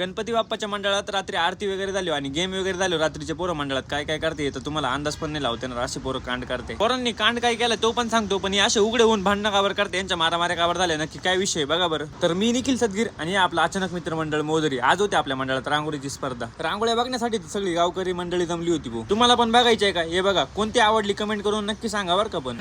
गणपती बाप्पाच्या मंडळात रात्री आरती वगैरे झाली आणि गेम वगैरे झालो रात्रीच्या पोरं मंडळात काय काय करते तर तुम्हाला अंदाज पण नाही लावते ना असे पोरं कांड करते. पोरांनी कांड काय केलं तो पण सांगतो पण हे असे उघडे होऊन भांडणं कावर करते यांच्या मारामाऱ्या कावर झाल्या नक्की काय विषय बघा बरं. तर मी निखिल सदगीर आणि आपला अचानक मित्र मंडळ मोदरी आज होते आपल्या मंडळात रांगोळीची स्पर्धा. रांगोळ्या बघण्यासाठी सगळी गावकरी मंडळी जमली होती भाऊ. तुम्हाला पण बघायची आहे का? हे बघा कोणती आवडली कमेंट करून नक्की सांगा बरं का पण.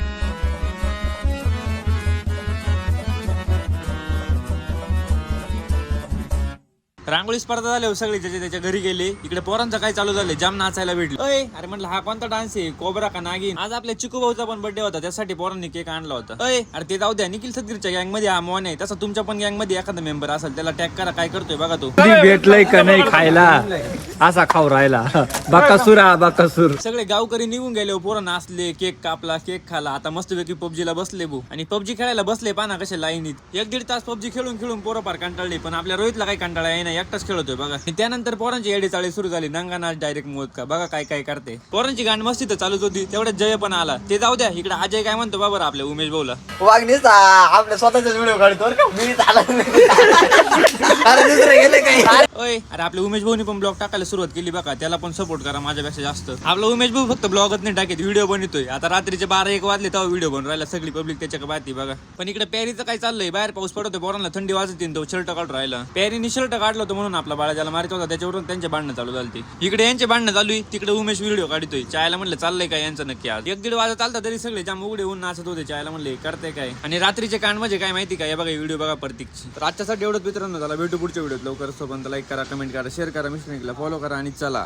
रांगोळी स्पर्धा झाली हो सगळे त्याच्या त्याच्या घरी गेले. इकडे पोरांचं काय चालू झालं जाम नाचायला भेटलं. अय अरे म्हटलं हा कोणता डान्स आहे? कोबरा का नागिन? आज आपल्या चिकू भाऊचा पण बर्थडे होता त्यासाठी पोरांनी केक आणला होता. अय अरे ते जाऊ द्या निखिल सदगीरच्या गँगमध्ये हा मोन आहे. तसा तुमच्या पण गँगमध्ये एखादा मेंबर असेल त्याला टॅग करा काय करतोय बघा तो. भेटलाय भेटलंय का नाही खायला? असा खाऊ राहिला. बाकासूर हा बाकासूर. सगळे गावकरी निघून गेले हो, पोरं नाचले केक कापला केक खाला. आता मस्तपैकी पबजीला बसले भू. आणि पबजी खेळायला बसले पाना कसे लाईनीत. एक दीड तास पबजी खेळून खेळून पोरं पार कंटाळले पण आपल्या रोहितला काही कंटाळा आहे ना एकटाच खेळतोय बघा. त्यानंतर पोरांची येडी चाळी सुरू झाली. नंगा नाच डायरेक्ट मोद का? बघा काय काय करते. पोरांची गाण मस्ती तर चालूच होती. तेवढ्यात जय पण आला. ते जाऊ द्या इकडे अजय काय म्हणतो बाबा आपल्या उमेश भाऊला? वागणीच आपल्या स्वतःचा व्हिडिओ काढतो मी अरे दुसरं गेले काही ओय अरे आपल्या उमेश भाऊनी पण ब्लॉग टाकायला सुरुवात केली बघा. त्याला पण सपोर्ट करा माझ्यापेक्षा जास्त. आपला उमेश भाऊ फक्त ब्लॉगच नाही टाकेत व्हिडिओ बनवतोय. आता रात्रीचे बारा एक वाजले तेव्हा व्हिडिओ बनवून राहिला सगळी पब्लिक त्याच्या पाहती बघा. पण इकडे पॅरीचं काय चाललंय? बाहेर पाऊस पडतोय पोरांना थंडी वाजत तो शर्ट काढून राहिला. पॅरीने शर्ट काढलं होतं म्हणून आपला बाळा ज्याला मारित होता त्याच्यावरून त्यांचे भांडणं चालू झाली इकडे यांचे भांडणं चालू आहे तिकडे उमेश व्हिडिओ काढतोय. चायला म्हणलं चाललंय काय यांचं नक्की आज? एक दीड वाजता चालता तरी सगळे जाम उघडे होऊन नाचत होते. चायला म्हणले करते काय? आणि रात्रीचे कांड म्हणजे काय माहिती काय बघा व्हिडिओ बघा प्रतीकची तर आजच्यासाठी एवढंच मित्रांनो झाला भेटू पुढच्या व्हिडिओत लवकर सोबत लाईक करा कमेंट करा शेअर करा मिस्टर फॉलो करा आणि चला.